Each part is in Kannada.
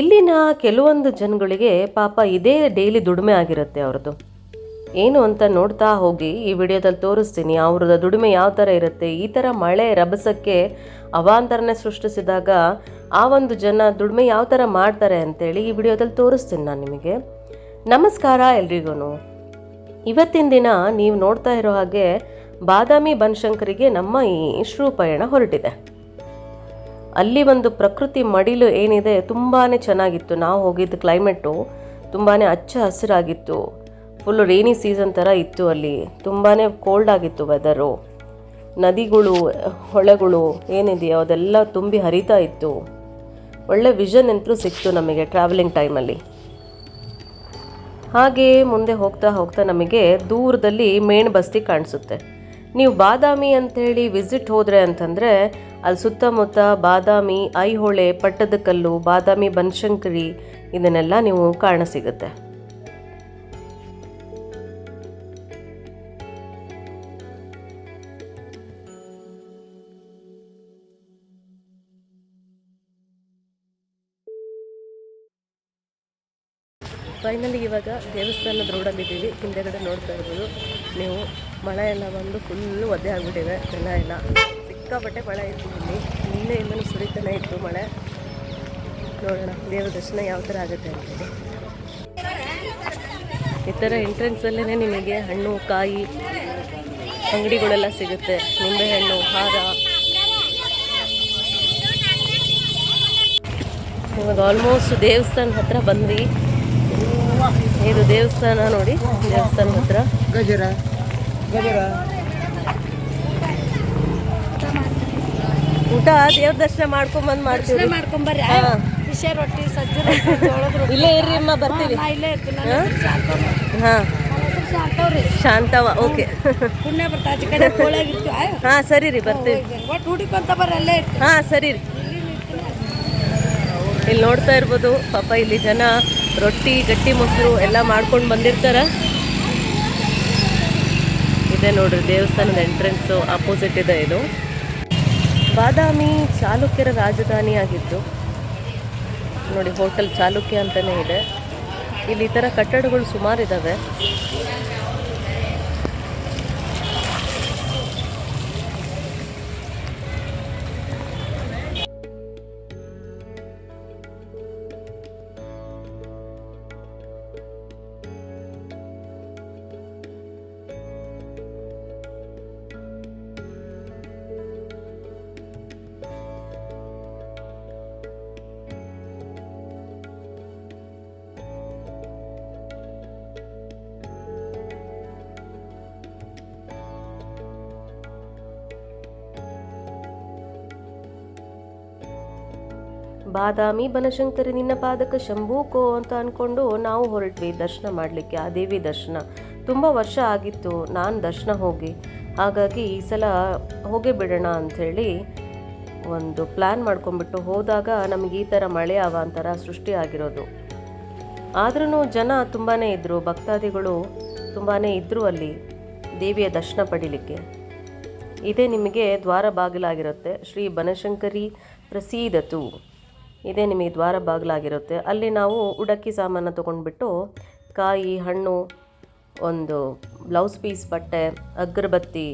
ಇಲ್ಲಿನ ಕೆಲವೊಂದು ಜನಗಳಿಗೆ ಪಾಪ ಇದೇ ಡೈಲಿ ದುಡಿಮೆ ಆಗಿರುತ್ತೆ ಅವ್ರದ್ದು. ಏನು ಅಂತ ನೋಡ್ತಾ ಹೋಗಿ ಈ ವಿಡಿಯೋದಲ್ಲಿ ತೋರಿಸ್ತೀನಿ. ಅವ್ರದ್ದು ದುಡಿಮೆ ಯಾವ ಥರ ಇರುತ್ತೆ? ಈ ಥರ ಮಳೆ ರಭಸಕ್ಕೆ ಅವಾಂತರನೇ ಸೃಷ್ಟಿಸಿದಾಗ ಆ ಒಂದು ಜನ ದುಡಿಮೆ ಯಾವ ಥರ ಮಾಡ್ತಾರೆ ಅಂತೇಳಿ ಈ ವಿಡಿಯೋದಲ್ಲಿ ತೋರಿಸ್ತೀನಿ ನಾನು ನಿಮಗೆ. ನಮಸ್ಕಾರ ಎಲ್ರಿಗೂ ಇವತ್ತಿನ ದಿನ ನೀವು ನೋಡ್ತಾ ಇರೋ ಹಾಗೆ ಬಾದಾಮಿ ಬನಶಂಕರಿಗೆ ನಮ್ಮ ಈ ಶ್ರೂ ಪಯಣ ಹೊರಟಿದೆ. ಅಲ್ಲಿ ಒಂದು ಪ್ರಕೃತಿ ಮಡಿಲು ಏನಿದೆ ತುಂಬಾ ಚೆನ್ನಾಗಿತ್ತು. ನಾವು ಹೋಗಿದ್ದ ಕ್ಲೈಮೇಟು ತುಂಬಾ ಹಚ್ಚ ಹಸಿರಾಗಿತ್ತು. ಫುಲ್ಲು ರೇನಿ ಸೀಸನ್ ಥರ ಇತ್ತು ಅಲ್ಲಿ. ತುಂಬಾ ಕೋಲ್ಡ್ ಆಗಿತ್ತು ವೆದರು ನದಿಗಳು, ಹೊಳೆಗಳು ಏನಿದೆಯೋ ಅದೆಲ್ಲ ತುಂಬಿ ಹರಿತಾ ಇತ್ತು. ಒಳ್ಳೆ ವಿಷನ್ ಅಂತಲೂ ಸಿಕ್ತು ನಮಗೆ ಟ್ರಾವೆಲಿಂಗ್ ಟೈಮಲ್ಲಿ ಹಾಗೆ ಮುಂದೆ ಹೋಗ್ತಾ ಹೋಗ್ತಾ ನಮಗೆ ದೂರದಲ್ಲಿ ಮೇಣ್ ಬಸ್ತಿ ಕಾಣಿಸುತ್ತೆ. ನೀವು ಬಾದಾಮಿ ಅಂತೇಳಿ ವಿಸಿಟ್ ಹೋದರೆ ಅಂತಂದರೆ ಅಲ್ಲಿ ಸುತ್ತಮುತ್ತ ಬಾದಾಮಿ, ಐಹೊಳೆ ಪಟ್ಟದಕಲ್ಲು ಬಾದಾಮಿ ಬನಶಂಕರಿ ಇದನ್ನೆಲ್ಲ ನೀವು ಕಾಣ ಸಿಗುತ್ತೆ. ಫೈನಲಿ ಇವಾಗ ದೇವಸ್ಥಾನದ ರೋಡಲ್ಲಿದ್ದೀವಿ ಹಿಂದೆಗಡೆ ನೋಡ್ತಾ ಇರ್ಬೋದು. ನೀವು ಮಳೆ ಎಲ್ಲ ಬಂದು ಫುಲ್ಲು ಒದ್ದೆ ಆಗಿಬಿಟ್ಟಿದೆ. ಜನ ಎಲ್ಲ. ಸಿಕ್ಕಾಪಟ್ಟೆ ಮಳೆ ಇತ್ತು ಇಲ್ಲಿ. ನಿನ್ನೆಯಿಂದಲೂ ಸುರಿತಾನೆ ಇತ್ತು ಮಳೆ. ನೋಡೋಣ ದೇವ ದರ್ಶನ ಯಾವ ಥರ ಆಗುತ್ತೆ ಅಂತೇಳಿ ಈ ಥರ ಎಂಟ್ರೆನ್ಸಲ್ಲೇ ನಿಮಗೆ ಹಣ್ಣು, ಕಾಯಿ, ಅಂಗಡಿಗಳೆಲ್ಲ ಸಿಗುತ್ತೆ. ನಿಂಬೆಹಣ್ಣು ಹಾರ. ಇವಾಗ ಆಲ್ಮೋಸ್ಟ್ ದೇವಸ್ಥಾನ ಹತ್ರ ಬಂದ್ವಿ. ಇದು ದೇವಸ್ಥಾನ ನೋಡಿ ದೇವಸ್ಥಾನದ ಹತ್ರ. ಗಜರ ಗಜರ. ಊಟ ದೇವ್ರ ದರ್ಶನ ಮಾಡ್ಕೊಂಡ್ ಬಂದ್ ಮಾಡ್ತೀವಿ ಮಾಡ್ಕೊಂಬರ್ರಿ. ವಿಷಯ ರೊಟ್ಟಿ ಸಜ್ಜಿ ರೊಟ್ಟಿ ಜೋಳದ ರೊಟ್ಟಿ ಇಲ್ಲೇ ಇರ್ರಿ ಅಮ್ಮ ಬರ್ತೀವಿ. ನಾ ಇಲ್ಲೇ ಇರ್ತೀನಿ. ನನ್ನ ಹೆಸ್ರು ಶಾಂತವ್ವ. ಹಾ. ನನ್ನ ಹೆಸ್ರು ಶಾಂತವ್ರಿ. ಶಾಂತವ ಓಕೆ. ಪುಣ್ಯ ಬರ್ತಾ ಆಚೆ ಕಡೆ ಕೋಳಾಗಿರ್ತೀವಿ ಹಾ ಸರಿ ರೀ ಬರ್ತೀವಿ. ಒಟ್ಟು ಹುಡುಕೊಂತ ಬರ್ರಿ ಅಲ್ಲೇ ಇರ್ತೀವಿ ಹಾ ಸರಿ ರೀ. ಇಲ್ಲಿ ನೋಡ್ತಾ ಇರ್ಬೋದು ಪಾಪ ಇಲ್ಲಿ ಜನ ರೊಟ್ಟಿ ಗಟ್ಟಿ ಮೊಸರು ಎಲ್ಲ ಮಾಡ್ಕೊಂಡು ಬಂದಿರ್ತಾರ. ಇದೆ ನೋಡ್ರಿ ದೇವಸ್ಥಾನದ ಎಂಟ್ರೆನ್ಸ್ ಆಪೋಸಿಟ್ ಇದೆ ಇದು. ಬಾದಾಮಿ ಚಾಲುಕ್ಯರ ರಾಜಧಾನಿ ಆಗಿದ್ದು ನೋಡಿ ಹೋಟೆಲ್ ಚಾಲುಕ್ಯ ಅಂತಲೇ ಇದೆ. ಇಲ್ಲಿ ಈ ಥರ ಕಟ್ಟಡಗಳು ಸುಮಾರು ಬಾದಾಮಿ ಬನಶಂಕರಿ ನಿನ್ನ ಪಾದಕ ಶಂಭೂಕೋ ಅಂತ ಅಂದ್ಕೊಂಡು ನಾವು ಹೊರಟ್ವಿ. ದರ್ಶನ ಮಾಡಲಿಕ್ಕೆ ಆ ದೇವಿ ದರ್ಶನ. ತುಂಬ ವರ್ಷ ಆಗಿತ್ತು ನಾನು ದರ್ಶನ ಹೋಗಿ. ಹಾಗಾಗಿ ಈ ಸಲ ಹೋಗೇ ಬಿಡೋಣ ಅಂಥೇಳಿ ಒಂದು ಪ್ಲ್ಯಾನ್ ಮಾಡ್ಕೊಂಡ್ಬಿಟ್ಟು ಹೋದಾಗ ನಮಗೆ ಈ ಥರ ಮಳೆ ಅವಾಂತರ ಸೃಷ್ಟಿ ಆಗಿರೋದು. ಆದ್ರೂ ಜನ ತುಂಬಾ ಇದ್ದರು ಭಕ್ತಾದಿಗಳು ತುಂಬಾ ಇದ್ದರು ಅಲ್ಲಿ ದೇವಿಯ ದರ್ಶನ ಪಡೀಲಿಕ್ಕೆ. ಇದೇ ನಿಮಗೆ ದ್ವಾರ ಬಾಗಿಲಾಗಿರುತ್ತೆ. ಶ್ರೀ ಬನಶಂಕರಿ ಪ್ರಸೀದತು. ಇದೇ ನಿಮಗೆ ದ್ವಾರ ಬಾಗಿಲಾಗಿರುತ್ತೆ. ಅಲ್ಲಿ ನಾವು ಉಡಕ್ಕಿ ಸಾಮಾನು ತೊಗೊಂಡ್ಬಿಟ್ಟು ಕಾಯಿ, ಹಣ್ಣು, ಒಂದು ಬ್ಲೌಸ್ ಪೀಸ್ ಬಟ್ಟೆ, ಅಗರಬತ್ತಿ,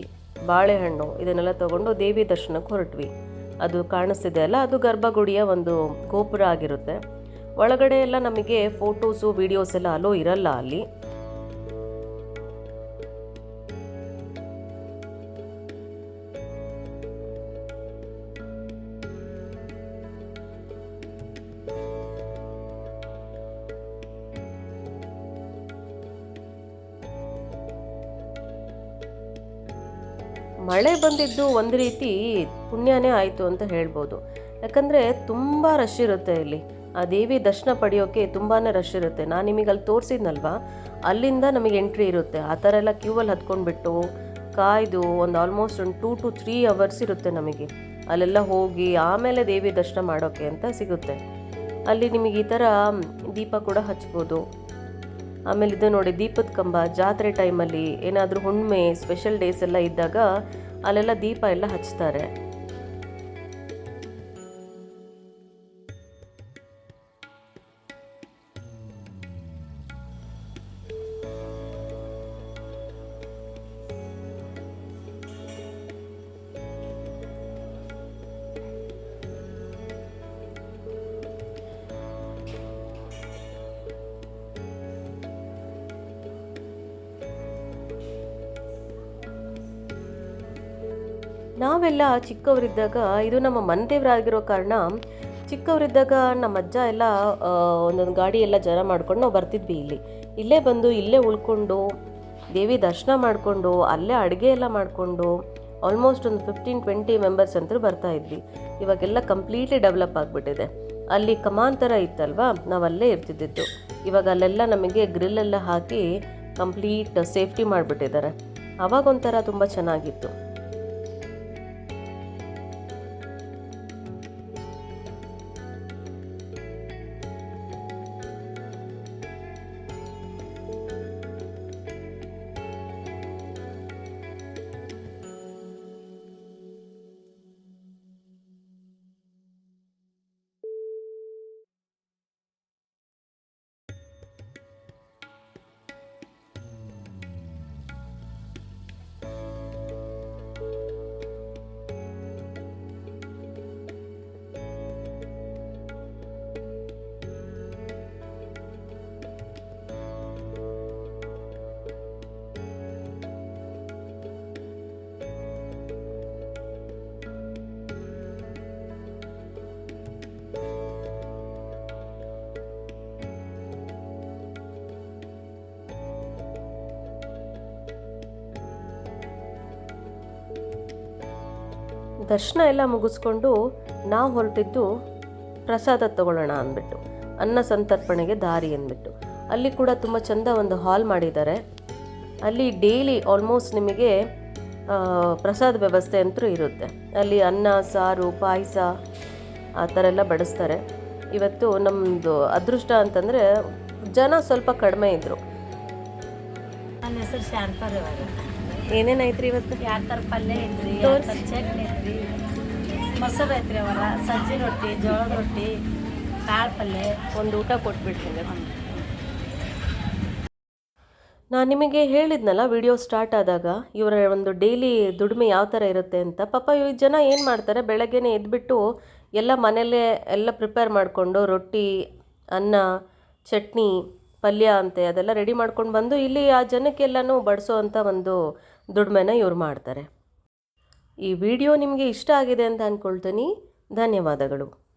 ಬಾಳೆಹಣ್ಣು ಇದನ್ನೆಲ್ಲ ತೊಗೊಂಡು ದೇವಿ ದರ್ಶನಕ್ಕೆ ಹೊರಟ್ವಿ. ಅದು ಕಾಣಿಸ್ತಿದೆ ಅಲ್ಲ, ಅದು ಗರ್ಭಗುಡಿಯ ಒಂದು ಗೋಪುರ ಆಗಿರುತ್ತೆ. ಒಳಗಡೆ ಎಲ್ಲ ನಮಗೆ ಫೋಟೋಸು ವೀಡಿಯೋಸ್ ಎಲ್ಲ ಅಲೋ ಇರಲ್ಲ ಅಲ್ಲಿ. ಮಳೆ ಬಂದಿದ್ದು ಒಂದು ರೀತಿ ಪುಣ್ಯನೇ ಆಯಿತು ಅಂತ ಹೇಳ್ಬೋದು. ಯಾಕಂದರೆ ತುಂಬ ರಶ್ ಇರುತ್ತೆ ಇಲ್ಲಿ. ಆ ದೇವಿ ದರ್ಶನ ಪಡೆಯೋಕ್ಕೆ ತುಂಬಾ ರಶ್ ಇರುತ್ತೆ. ನಾನು ನಿಮಗೆ ಅಲ್ಲಿ ತೋರಿಸಿದ್ನಲ್ವಾ? ಅಲ್ಲಿಂದ ನಮಗೆ ಎಂಟ್ರಿ ಇರುತ್ತೆ. ಆ ಥರ ಎಲ್ಲ ಕ್ಯೂವಲ್ಲಿ ಹತ್ಕೊಂಡ್ಬಿಟ್ಟು ಕಾಯ್ದು ಒಂದು ಆಲ್ಮೋಸ್ಟ್ ಒಂದು ಟೂ ಟು ತ್ರೀ ಅವರ್ಸ್ ಇರುತ್ತೆ ನಮಗೆ. ಅಲ್ಲೆಲ್ಲ ಹೋಗಿ ಆಮೇಲೆ ದೇವಿ ದರ್ಶನ ಮಾಡೋಕ್ಕೆ ಅಂತ ಸಿಗುತ್ತೆ. ಅಲ್ಲಿ ನಿಮಗೆ ಈ ಥರ ದೀಪ ಕೂಡ ಹಚ್ಬೋದು. ಆಮೇಲೆ ಇದು ನೋಡಿ, ದೀಪದ ಕಂಬ ಜಾತ್ರೆ ಟೈಮಲ್ಲಿ ಏನಾದರೂ ಹುಣ್ಣಿಮೆ ಸ್ಪೆಷಲ್ ಡೇಸ್ ಎಲ್ಲ ಇದ್ದಾಗ ಅಲ್ಲೆಲ್ಲ ದೀಪ ಎಲ್ಲ ಹಚ್ತಾರೆ. ನಾವೆಲ್ಲ ಚಿಕ್ಕವರಿದ್ದಾಗ, ಇದು ನಮ್ಮ ಮನದೇವರಾಗಿರೋ ಕಾರಣ, ಚಿಕ್ಕವರಿದ್ದಾಗ ನಮ್ಮ ಅಜ್ಜ ಎಲ್ಲ ಒಂದೊಂದು ಗಾಡಿ ಎಲ್ಲ ಜನ ಮಾಡ್ಕೊಂಡು ನಾವು ಬರ್ತಿದ್ವಿ ಇಲ್ಲಿ. ಇಲ್ಲೇ ಬಂದು ಇಲ್ಲೇ ಉಳ್ಕೊಂಡು, ದೇವಿ ದರ್ಶನ ಮಾಡಿಕೊಂಡು, ಅಲ್ಲೇ ಅಡುಗೆ ಎಲ್ಲ ಮಾಡಿಕೊಂಡು ಆಲ್ಮೋಸ್ಟ್ ಒಂದು ಫಿಫ್ಟೀನ್ ಟ್ವೆಂಟಿ ಮೆಂಬರ್ಸ್ ಅಂತೂ ಬರ್ತಾ ಇದ್ವಿ. ಇವಾಗೆಲ್ಲ ಕಂಪ್ಲೀಟ್ಲಿ ಡೆವಲಪ್ ಆಗಿಬಿಟ್ಟಿದೆ. ಅಲ್ಲಿ ಕಮಾನ್ ಥರ ಇತ್ತಲ್ವಾ? ನಾವು ಅಲ್ಲೇ ಇರ್ತಿದ್ದಿದ್ದು. ಇವಾಗ ಅಲ್ಲೆಲ್ಲ ನಮಗೆ ಗ್ರಿಲ್ ಎಲ್ಲ ಹಾಕಿ ಕಂಪ್ಲೀಟ್ ಸೇಫ್ಟಿ ಮಾಡಿಬಿಟ್ಟಿದ್ದಾರೆ. ಆವಾಗೊಂಥರ ತುಂಬ ಚೆನ್ನಾಗಿತ್ತು. ದರ್ಶನ ಎಲ್ಲ ಮುಗಿಸ್ಕೊಂಡು ನಾವು ಹೊರಟಿದ್ದು ಪ್ರಸಾದ ತಗೊಳ್ಳೋಣ ಅಂದ್ಬಿಟ್ಟು, ಅನ್ನ ಸಂತರ್ಪಣೆಗೆ ದಾರಿ ಅಂದ್ಬಿಟ್ಟು. ಅಲ್ಲಿ ಕೂಡ ತುಂಬ ಚಂದ ಒಂದು ಹಾಲ್ ಮಾಡಿದ್ದಾರೆ. ಅಲ್ಲಿ ಡೈಲಿ ಆಲ್ಮೋಸ್ಟ್ ನಿಮಗೆ ಪ್ರಸಾದ ವ್ಯವಸ್ಥೆ ಅಂತೂ ಇರುತ್ತೆ. ಅಲ್ಲಿ ಅನ್ನ, ಸಾರು, ಪಾಯಸ, ಆ ಥರ ಎಲ್ಲ ಬಡಿಸ್ತಾರೆ. ಇವತ್ತು ನಮ್ಮದು ಅದೃಷ್ಟ ಅಂತಂದರೆ ಜನ ಸ್ವಲ್ಪ ಕಡಿಮೆ ಇದ್ದರು ನನ್ನ ಹೆಸರು ಶಾಂತಾರ ಏನೇನಾಯ್ತು ಐತ್ರಿ ಇವತ್ತು? ಎರಡು ಥರ ಪಲ್ಯ ಐತ್ರಿ ಎರಡು ಥರ ಚಟ್ನಿ ಐತ್ರಿ? ಮೊಸರು ಐತ್ರಿ ಅವರ ಸಜ್ಜಿ ರೊಟ್ಟಿ ಜೋಳದ ರೊಟ್ಟಿ ಕಾಳು ಪಲ್ಯ. ಒಂದು ಊಟ ಕೊಟ್ಬಿಡ್ತೀನಿ. ನಾನು ನಿಮಗೆ ಹೇಳಿದ್ನಲ್ಲ ವಿಡಿಯೋ ಸ್ಟಾರ್ಟ್ ಆದಾಗ ಇವರ ಒಂದು ಡೈಲಿ ದುಡಿಮೆ ಯಾವ ಥರ ಇರುತ್ತೆ ಅಂತ. ಪಾಪ ಈ ಜನ ಏನು ಮಾಡ್ತಾರೆ ಬೆಳಗ್ಗೆನೇ ಎದ್ಬಿಟ್ಟು ಎಲ್ಲ ಮನೆಯಲ್ಲೇ ಎಲ್ಲ ಪ್ರಿಪೇರ್ ಮಾಡಿಕೊಂಡು ರೊಟ್ಟಿ ಅನ್ನ ಚಟ್ನಿ ಪಲ್ಯ ಅಂತೆ ಅದೆಲ್ಲ ರೆಡಿ ಮಾಡ್ಕೊಂಡು ಬಂದು ಇಲ್ಲಿ ಆ ಜನಕ್ಕೆಲ್ಲನೂ ಬಡಿಸೋ ಅಂಥ ಒಂದು ದುಡಿಮೆನ ಇವ್ರು ಮಾಡ್ತಾರೆ. ಈ ವಿಡಿಯೋ ನಿಮಗೆ ಇಷ್ಟ ಆಗಿದೆ ಅಂತ ಅಂದ್ಕೊಳ್ತೀನಿ ಧನ್ಯವಾದಗಳು.